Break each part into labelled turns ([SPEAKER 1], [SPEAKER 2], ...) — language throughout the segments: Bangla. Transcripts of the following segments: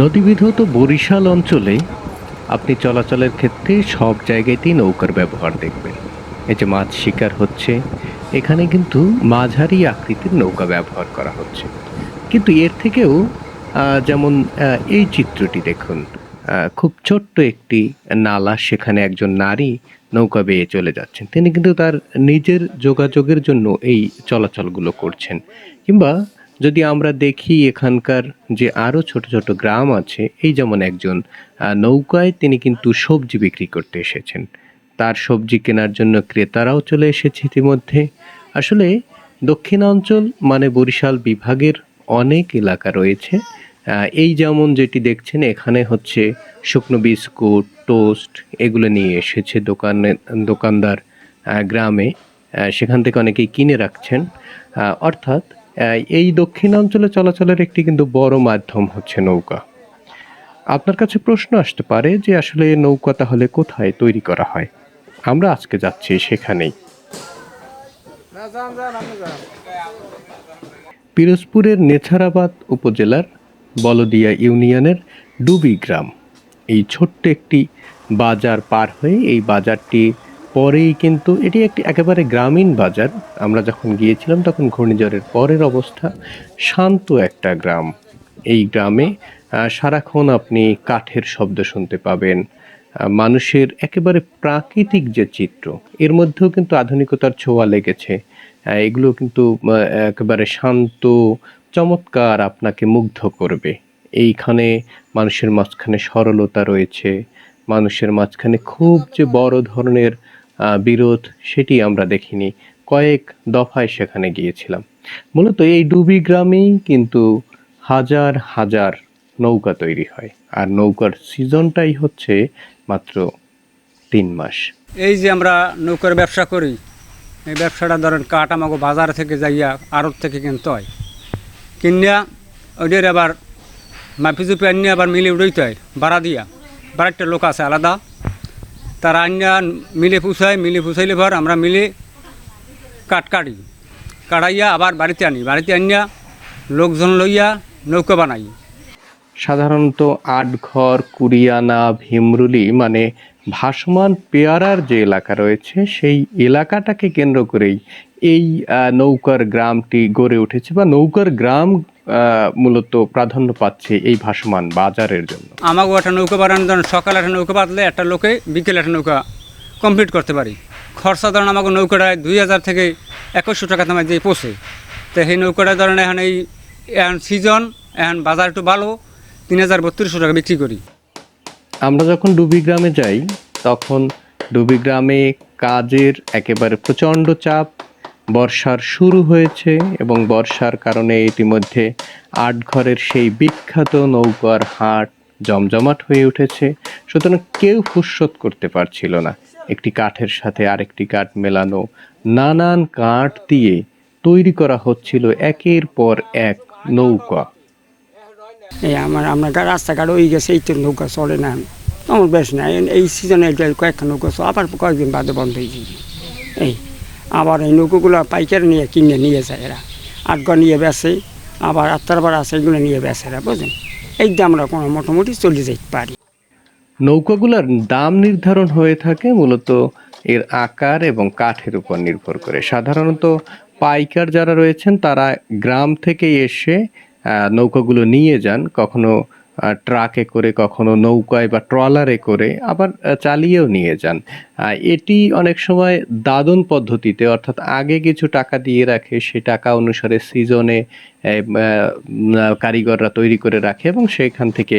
[SPEAKER 1] নদীবিধৌত বরিশাল অঞ্চলে আপনি চলাচলের ক্ষেত্রে সব জায়গাতেই নৌকার ব্যবহার দেখবেন। এই যে মাছ শিকার হচ্ছে, এখানে কিন্তু মাঝারি আকৃতির নৌকা ব্যবহার করা হচ্ছে। কিন্তু এর থেকেও যেমন এই চিত্রটি দেখুন খুব ছোট্ট একটি নালা সেখানে একজন নারী নৌকা বেয়ে চলে যাচ্ছেন। তিনি কিন্তু তার নিজের যোগাযোগের জন্য এই চলাচলগুলো করছেন। কিংবা যদি আমরা দেখি এখানকার যে আরও ছোট ছোট গ্রাম আছে, এই যেমন একজন নৌকায় তিনি কিন্তু সবজি বিক্রি করতে এসেছেন। তার সবজি কেনার জন্য ক্রেতারাও চলে এসেছে ইতিমধ্যে। আসলে দক্ষিণাঞ্চল মানে বরিশাল বিভাগের অনেক এলাকা রয়েছে। এই যেমন যেটি দেখছেন, এখানে হচ্ছে শুকনো বিস্কুট, টোস্ট এগুলো নিয়ে এসেছে দোকানে, দোকানদার গ্রামে। সেখান থেকে অনেকেই কিনে রাখছেন। অর্থাৎ এই দক্ষিণাঞ্চলে চলাচলের একটি কিন্তু বড় মাধ্যম হচ্ছে নৌকা। আপনার কাছে প্রশ্ন আসতে পারে যে আসলে নৌকা তাহলে কোথায় তৈরি করা হয়? আমরা আজকে যাচ্ছি সেখানেই। পিরোজপুরের নেছারাবাদ উপজেলার বলদিয়া ইউনিয়নের ডুবি গ্রাম। এই ছোট্ট একটি বাজার পার হয়ে এই বাজারটি পরেই কিন্তু এটি একটি একেবারে গ্রামীণ বাজার। আমরা যখন গিয়েছিলাম তখন ঘূর্ণিঝড়ের পরের অবস্থা, শান্ত একটা গ্রাম। এই গ্রামে সারাক্ষণ আপনি কাঠের শব্দ শুনতে পাবেন। মানুষের একেবারে প্রাকৃতিক যে চিত্র, এর মধ্যেও কিন্তু আধুনিকতার ছোঁয়া লেগেছে। এগুলো কিন্তু একেবারে শান্ত, চমৎকার আপনাকে মুগ্ধ করবে। এইখানে মানুষের মাঝখানে সরলতা রয়েছে। মানুষের মাঝখানে খুব যে বড় ধরনের বিরোধ সেটি আমরা দেখিনি। কয়েক দফায় সেখানে গিয়েছিলাম। মূলত এই ডুবি গ্রামেই কিন্তু হাজার হাজার নৌকা তৈরি হয়। আর নৌকার সিজনটাই হচ্ছে মাত্র তিন মাস।
[SPEAKER 2] এই যে আমরা নৌকার ব্যবসা করি, এই ব্যবসাটা ধরেন কাঠ আমাকে বাজার থেকে যাইয়া আড়ত থেকে কিনতে হয়। কিনিয়া ওদের আবার মাপি চুপি আনিয়ে আবার মিলে উড়াইতে হয়, ভাড়া দিয়া। বাড়িটা লোক আছে আলাদা তারা আনিয়া মিলে পুষায়, মিলে পুষাইলে পর আমরা মিলে কাট কাটি। কাটাইয়া আবার বাড়িতে আনি। বাড়িতে আনিয়া লোকজন লইয়া নৌকা বানাই।
[SPEAKER 1] সাধারণত আটঘর কুরিয়ানা ভীমরুলি মানে ভাসমান পেয়ারার যে এলাকা রয়েছে, সেই এলাকাটাকে কেন্দ্র করেই এই নৌকার গ্রামটি গড়ে উঠেছে বা নৌকার গ্রাম মূলত প্রাধান্য পাচ্ছে এই ভাসমান বাজারের জন্য।
[SPEAKER 2] আমাকেও একটা নৌকা বানানো ধরেন সকালে একটা নৌকা বাঁধলে একটা লোকে বিকেলে একটা নৌকা কমপ্লিট করতে পারি। খরচা ধরেন আমাকে নৌকাটায় দুই হাজার থেকে একুশশো টাকা তোমার যে পোষে তো সেই নৌকাটা ধরেন এখন এই এখন সিজন এখন বাজার একটু ভালো তিন হাজার বত্রিশশো টাকা বিক্রি করি।
[SPEAKER 1] আমরা যখন ডুবি গ্রামে যাই তখন ডুবি গ্রামে কাজের একেবারে প্রচণ্ড চাপ বর্ষার শুরু হয়েছে এবং বর্ষার কারণে ইতিমধ্যে আট ঘরের সেই বিখ্যাত নৌকার হাট জমজমাট হয়ে উঠেছে। সুতরাং কেউ ফুসরত করতে পারছিল না। একটি কাঠের সাথে আরেকটি কাঠ মেলানো, নানান কাঠ দিয়ে তৈরি করা হচ্ছিল একের পর এক নৌকা।
[SPEAKER 3] এই আমার, আমরা রাস্তাঘাট হয়ে গেছে, এই তো নৌকা চলে না। আমার বেশ না, এই- সিজনে কয়েকটা নৌকা আবার কয়েকদিন বাদে বন্ধ হয়ে যাবে। এই। আবার এই নৌকোগুলো পাইকারি নিয়ে কিনে নিয়ে যায় এরা। আটগা নিয়ে বেসে আবার আত্মারবার আছে এগুলো নিয়ে বেসে এরা বুঝলেন এই আমরা কোনো মোটামুটি চলে যেতে পারি।
[SPEAKER 1] নৌকাগুলোর দাম নির্ধারণ হয়ে থাকে মূলত এর আকার এবং কাঠের উপর নির্ভর করে। সাধারণত পাইকার যারা রয়েছেন, তারা গ্রাম থেকে এসে নৌকাগুলো নিয়ে যান। কখনো ট্রাকে করে কখনো নৌকায় বা ট্রলারে করে আবার চালিয়েও নিয়ে যান। এটি অনেক সময় দাদন পদ্ধতিতে, অর্থাৎ আগে কিছু টাকা দিয়ে রাখে, সে টাকা অনুসারে সিজনে কারিগররা তৈরি করে রাখে এবং সেখান থেকে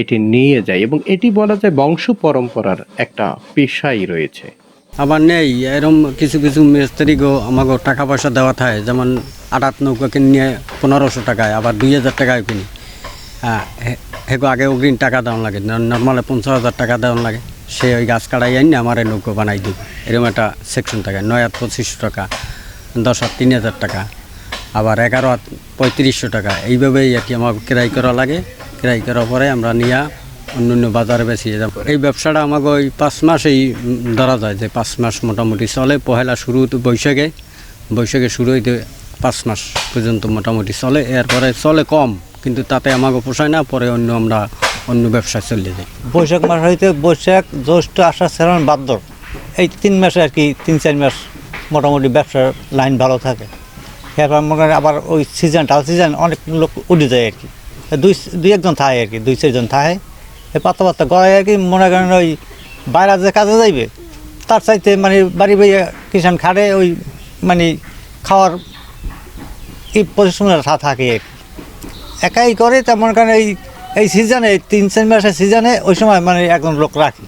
[SPEAKER 1] এটি নিয়ে যায় এবং এটি বলা যায় বংশ পরম্পরার একটা পেশাই রয়েছে।
[SPEAKER 4] আবার নেই, এরম কিছু কিছু মিস্ত্রিগো আমাকে টাকা পয়সা দেওয়া থাকে, যেমন আটাত নৌকা কিনে নিয়ে পনেরোশো টাকায়, আবার দুই হাজার টাকায় কিনি। হেগো আগে অগ্রিম টাকা দেওয়া লাগে নর্মালে পঞ্চাশ হাজার টাকা দেওয়া লাগে। সে ওই গাছ কাটাই আনি আমার নৌকো বানাই দিব এরকম একটা সেকশন থাকে, নয় হাত পঁচিশশো টাকা, দশ হাত তিন হাজার টাকা, আবার এগারো হাত পঁয়ত্রিশশো টাকা। এইভাবেই আর কি আমার ক্রয় করা লাগে। ক্রয় করার পরে আমরা নিয়ে অন্য অন্য বাজারে বেশি যাব এই ব্যবসাটা আমাকে ওই পাঁচ মাস এই ধরা যায় যে পাঁচ মাস মোটামুটি চলে। পহেলা শুরু বৈশাখে। বৈশাখে শুরু হইতে পাঁচ মাস পর্যন্ত মোটামুটি চলে, এরপরে চলে কম, কিন্তু তাতে আমাকে পোষায় না, পরে অন্য আমরা অন্য ব্যবসায় চলে যাই।
[SPEAKER 5] বৈশাখ মাস হইতে বৈশাখ, জ্যৈষ্ঠ, আষাঢ়, শ্রাবণ ভাদ্র এই তিন মাসে আর কি, তিন, চার মাস মোটামুটি ব্যবসার লাইন ভালো থাকে। এরপর মনে করেন আবার ওই সিজন ডাল সিজন অনেক লোক উঠে যায় আর কি। দুই দুই একজন থাকে আর কি, দুই চারজন থাকে পাতা পাতা গড়ায় আর কি, মনে করেন ওই বাইরে যে কাজে যাইবে, তার চাইতে মানে বাড়ি বাড়ি কিষান খাড়ে ওই মানে খাওয়ার এই পরিশ্রমটা থাকে। একাই করে তেমন কারণ এই এই সিজনে তিন, চার মাসের সিজনে ওই সময় মানে একজন লোক রাখি।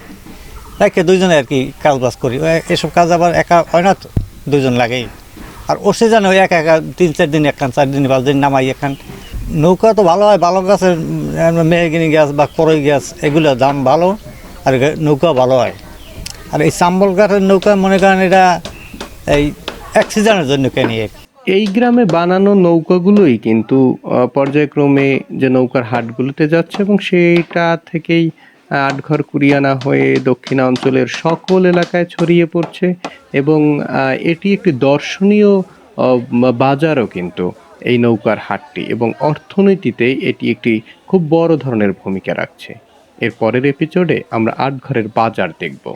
[SPEAKER 5] রাখে দুইজনে আর কি কাজ বাজ করি এসব কাজ আবার একা হয় না তো দুজন লাগেই। আর ও সিজনে ওই একা একা তিন, চার দিন একখান চার দিন পাঁচ দিন নামাই একখান নৌকা তো ভালো হয় ভালো গাছের মেহগিনি গাছ বা করই গাছ, এগুলো দাম ভালো আর নৌকা ভালো হয়। আর এই চাম্বল কাঠের নৌকা মনে করেন এটা এই এক সিজনের জন্য কেনি। কি।
[SPEAKER 1] এই গ্রামে বানানো নৌকাগুলোই কিন্তু পর্যায়ক্রমে যে নৌকার হাটগুলোতে যাচ্ছে এবং সেইটা থেকেই আটঘর কুরিয়ানা হয়ে দক্ষিণাঞ্চলের সকল এলাকায় ছড়িয়ে পড়ছে এবং এটি একটি দর্শনীয় বাজারও কিন্তু এই নৌকার হাটটি এবং অর্থনীতিতে এটি একটি খুব বড় ধরনের ভূমিকা রাখছে। এর পরের এপিসোডে আমরা আটঘরের বাজার দেখব।